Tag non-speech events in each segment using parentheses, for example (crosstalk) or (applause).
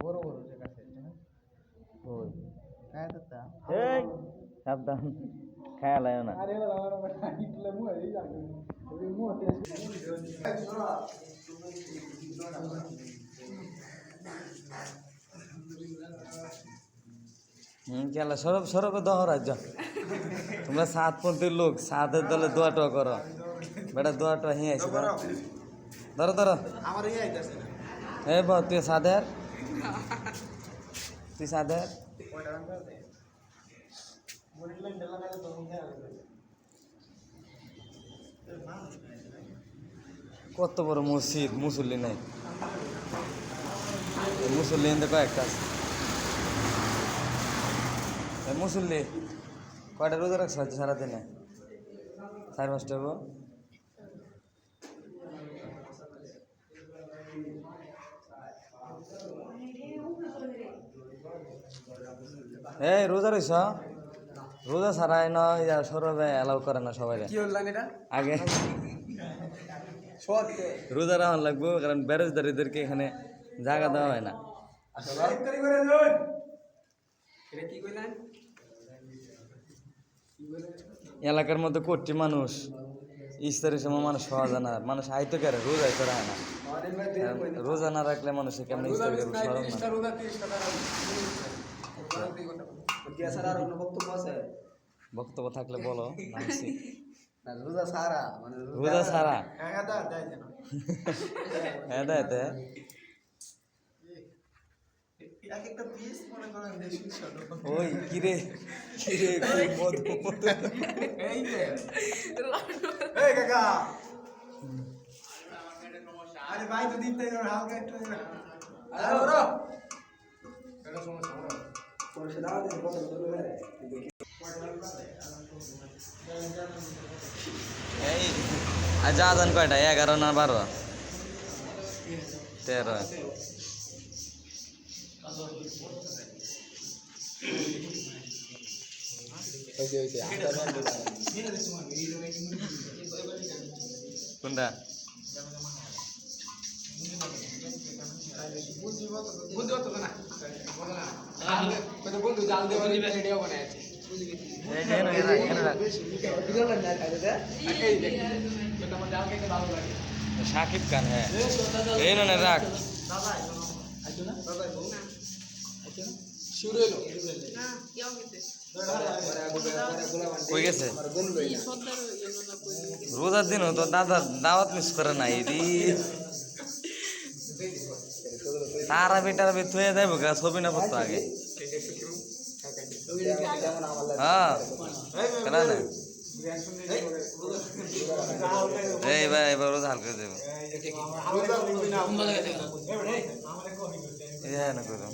বড় বড় যে কাছে হ্যাঁ ওই কায় তো তা এই সাবধান খেয়াল আয় না আরে ওরা আমার বাড়ি ইটলে মুয়ে এই লাগে ওই মুয়ে হুম খেলা সরব সরবে দহ রাজ্য তোমরা সাত পন্থীর লোক সাতের দলে দোয়া টোয়া করো বেটা দোয়া টোয়া হিঁ আছে ধরো ধরো ধরো আমার ইয়ে আইতাছে না এ ব তুই সাদের তুই সাদের কত বড় মসজিদ? মুসল্লি নাই। মুসল্লি এনতে কয়েকটা আছে। মুসল্লি কয়টা রোজা রাখছো সারাদিনে? চার পাঁচটা এই রোজা রইছ? রোজা ছাড়াই না ইয়া সরবে অ্যালাউ করে না সবাই কি আগে। রোজা রাখা লাগবো কারণ বেরোজদারিদেরকে এখানে জায়গা দেওয়া হয় না। এলাকার মধ্যে কোটি মানুষ ইস্তারের সময় মানুষ যায় না। মানুষ আইতে করে? রোজ আইতে রাখে না। রোজা না রাখলে মানুষের কেমন ইস্তার সরম না। বক্তব্য আছে? বক্তব্য থাকলে বলো (laughs) রোজা সারা মানে রোজা সারা (laughs) হ্যাঁ দেয় ওই কিরে (laughs) কাকা। আরে ভাই তো দিতে হালকা একটু আরে ওরো এটা সমস্যা ওরো সমস্যা দাও দিন কত দূরে এই আজ আজান কয়টা? এগারো না বারো? তেরো। কোনটা? বুদ্ধি হতো না? বন্ধু জাল দেওয়া রেডিও বানাইছে সাকিব খান হ্যাঁ। রাখ। রোজার দিন তো দাদা দাওয়াত মিস করে নাই, রি। তারা বেটার বে থয়ে যাইব গা ছবি না পড়তো আগে। হ্যাঁ। কেন না এই ভাই, এবার রোজা হালকা দেবো। হ্যাঁ না করো।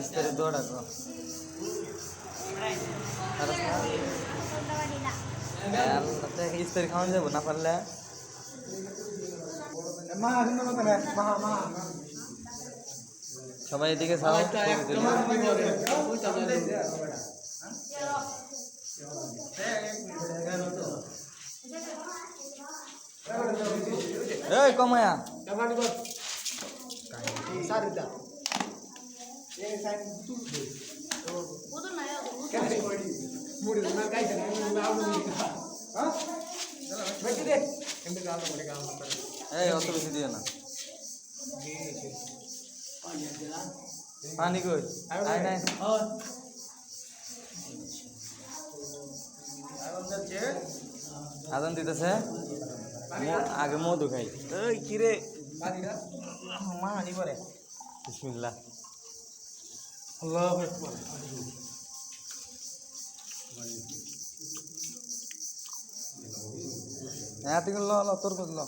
ইস্তারি দৌড়া কো। আরস না? ইস্তারি খাওয়া যাব না পারলে মা সুন্দর মতো না মা মা সবাই এদিকে সবাই এই কমায়া সারিদা মুড়ি এই অত বেশি দিও না পানি কই আই নাই আদান দিতেছে ম- আগে মধু খাই এই কিরে মা হানি পরে বিসমিল্লাহ আল্লাহু আকবার হ্যাঁ তুই ল ল তোর ল